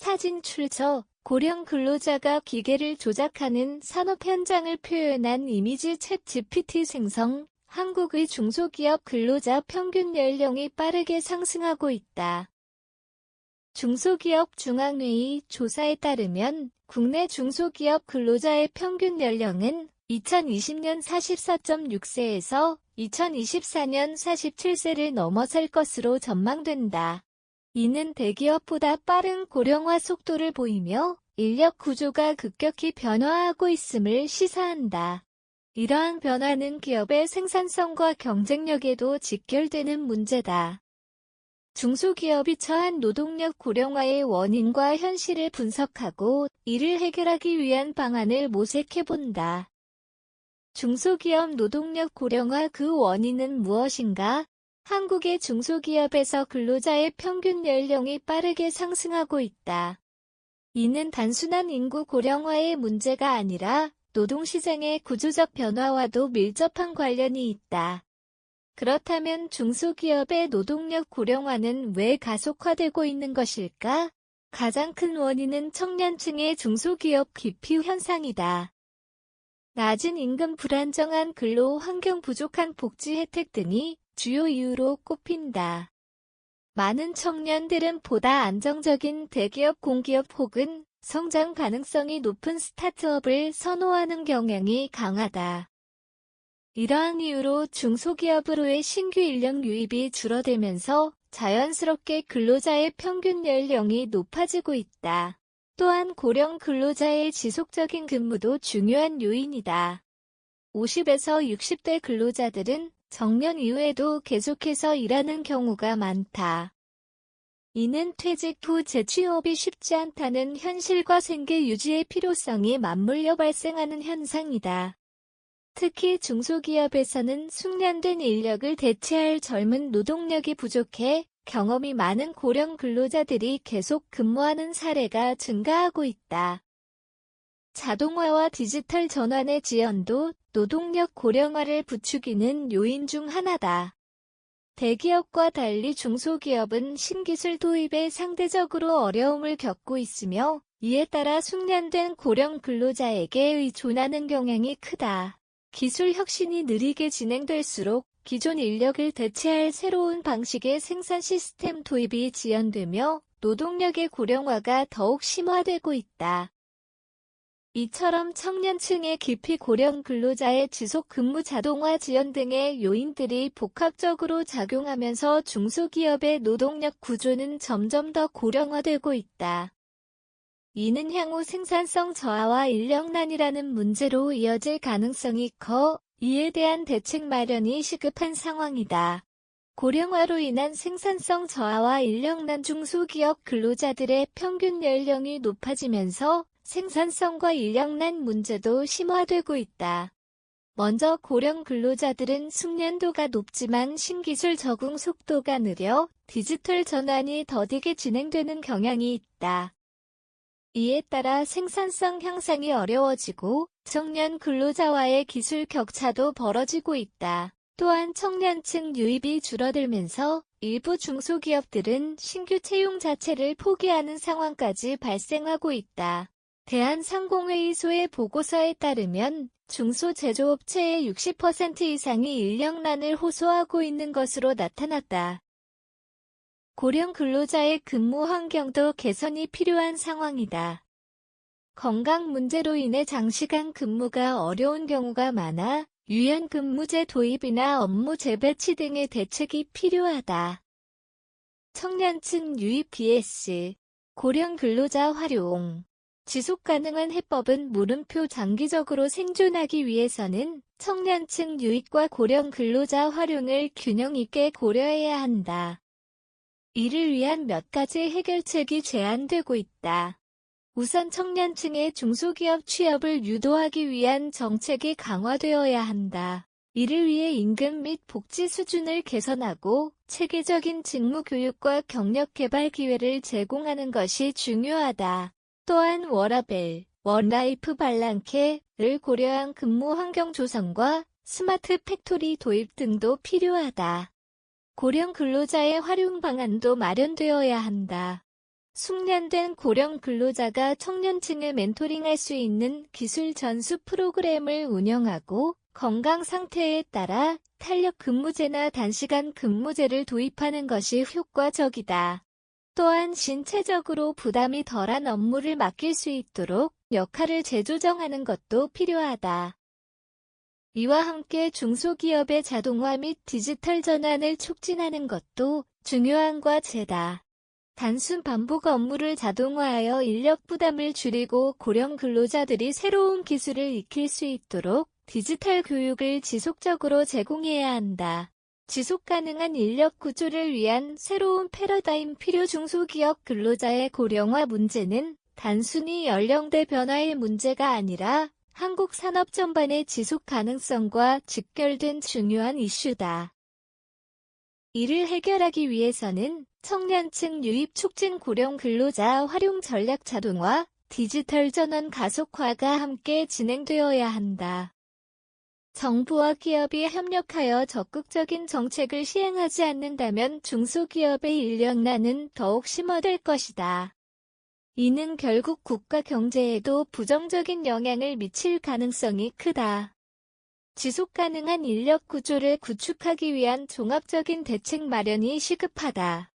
사진 출처 고령 근로자가 기계를 조작하는 산업 현장을 표현한 이미지 챗 GPT 생성 한국의 중소기업 근로자 평균 연령이 빠르게 상승하고 있다. 중소기업 중앙회의 조사에 따르면 국내 중소기업 근로자의 평균 연령은 2020년 44.6세에서 2024년 47세를 넘어설 것으로 전망된다. 이는 대기업보다 빠른 고령화 속도를 보이며 인력 구조가 급격히 변화하고 있음을 시사한다. 이러한 변화는 기업의 생산성과 경쟁력에도 직결되는 문제다. 중소기업이 처한 노동력 고령화의 원인과 현실을 분석하고 이를 해결하기 위한 방안을 모색해본다. 중소기업 노동력 고령화 그 원인은 무엇인가? 한국의 중소기업에서 근로자의 평균 연령이 빠르게 상승하고 있다. 이는 단순한 인구 고령화의 문제가 아니라 노동시장의 구조적 변화와도 밀접한 관련이 있다. 그렇다면 중소기업의 노동력 고령화는 왜 가속화되고 있는 것일까? 가장 큰 원인은 청년층의 중소기업 기피 현상이다. 낮은 임금 불안정한 근로 환경 부족한 복지 혜택 등이 주요 이유로 꼽힌다. 많은 청년들은 보다 안정적인 대기업 공기업 혹은 성장 가능성이 높은 스타트업을 선호하는 경향이 강하다. 이러한 이유로 중소기업으로의 신규 인력 유입이 줄어들면서 자연스럽게 근로자의 평균 연령이 높아지고 있다. 또한 고령 근로자의 지속적인 근무도 중요한 요인이다. 50에서 60대 근로자들은 정년 이후에도 계속해서 일하는 경우가 많다. 이는 퇴직 후 재취업이 쉽지 않다는 현실과 생계 유지의 필요성이 맞물려 발생하는 현상이다. 특히 중소기업에서는 숙련된 인력을 대체할 젊은 노동력이 부족해 경험이 많은 고령 근로자들이 계속 근무하는 사례가 증가하고 있다. 자동화와 디지털 전환의 지연도 노동력 고령화를 부추기는 요인 중 하나다. 대기업과 달리 중소기업은 신기술 도입에 상대적으로 어려움을 겪고 있으며 이에 따라 숙련된 고령 근로자에게 의존하는 경향이 크다. 기술 혁신이 느리게 진행될수록 기존 인력을 대체할 새로운 방식의 생산 시스템 도입이 지연되며 노동력의 고령화가 더욱 심화되고 있다. 이처럼 청년층의 기피 고령 근로자의 지속 근무 자동화 지연 등의 요인들이 복합적으로 작용하면서 중소기업의 노동력 구조는 점점 더 고령화되고 있다. 이는 향후 생산성 저하와 인력난이라는 문제로 이어질 가능성이 커 이에 대한 대책 마련이 시급한 상황이다. 고령화로 인한 생산성 저하와 인력난 중소기업 근로자들의 평균 연령이 높아지면서 생산성과 인력난 문제도 심화되고 있다. 먼저 고령 근로자들은 숙련도가 높지만 신기술 적응 속도가 느려 디지털 전환이 더디게 진행되는 경향이 있다. 이에 따라 생산성 향상이 어려워지고 청년 근로자와의 기술 격차도 벌어지고 있다. 또한 청년층 유입이 줄어들면서 일부 중소기업들은 신규 채용 자체를 포기하는 상황까지 발생하고 있다. 대한상공회의소의 보고서에 따르면 중소제조업체의 60% 이상이 인력난을 호소하고 있는 것으로 나타났다. 고령 근로자의 근무 환경도 개선이 필요한 상황이다. 건강 문제로 인해 장시간 근무가 어려운 경우가 많아 유연 근무제 도입이나 업무 재배치 등의 대책이 필요하다. 청년층 유입 BS 고령 근로자 활용 지속 가능한 해법은 물음표 장기적으로 생존하기 위해서는 청년층 유입과 고령 근로자 활용을 균형 있게 고려해야 한다. 이를 위한 몇 가지 해결책이 제안되고 있다. 우선 청년층의 중소기업 취업을 유도하기 위한 정책이 강화되어야 한다. 이를 위해 임금 및 복지 수준을 개선하고 체계적인 직무 교육과 경력 개발 기회를 제공하는 것이 중요하다. 또한 워라벨, 원라이프 발랑케를 고려한 근무 환경 조성과 스마트 팩토리 도입 등도 필요하다. 고령 근로자의 활용 방안도 마련되어야 한다. 숙련된 고령 근로자가 청년층을 멘토링할 수 있는 기술 전수 프로그램을 운영하고 건강 상태에 따라 탄력 근무제나 단시간 근무제를 도입하는 것이 효과적이다. 또한 신체적으로 부담이 덜한 업무를 맡길 수 있도록 역할을 재조정하는 것도 필요하다. 이와 함께 중소기업의 자동화 및 디지털 전환을 촉진하는 것도 중요한 과제다. 단순 반복 업무를 자동화하여 인력 부담을 줄이고 고령 근로자들이 새로운 기술을 익힐 수 있도록 디지털 교육을 지속적으로 제공해야 한다. 지속 가능한 인력 구조를 위한 새로운 패러다임 필요 중소기업 근로자의 고령화 문제는 단순히 연령대 변화의 문제가 아니라 한국 산업 전반의 지속 가능성과 직결된 중요한 이슈다. 이를 해결하기 위해서는 청년층 유입 촉진 고령 근로자 활용 전략 자동화, 디지털 전환 가속화가 함께 진행되어야 한다. 정부와 기업이 협력하여 적극적인 정책을 시행하지 않는다면 중소기업의 인력난은 더욱 심화될 것이다. 이는 결국 국가 경제에도 부정적인 영향을 미칠 가능성이 크다. 지속 가능한 인력 구조를 구축하기 위한 종합적인 대책 마련이 시급하다.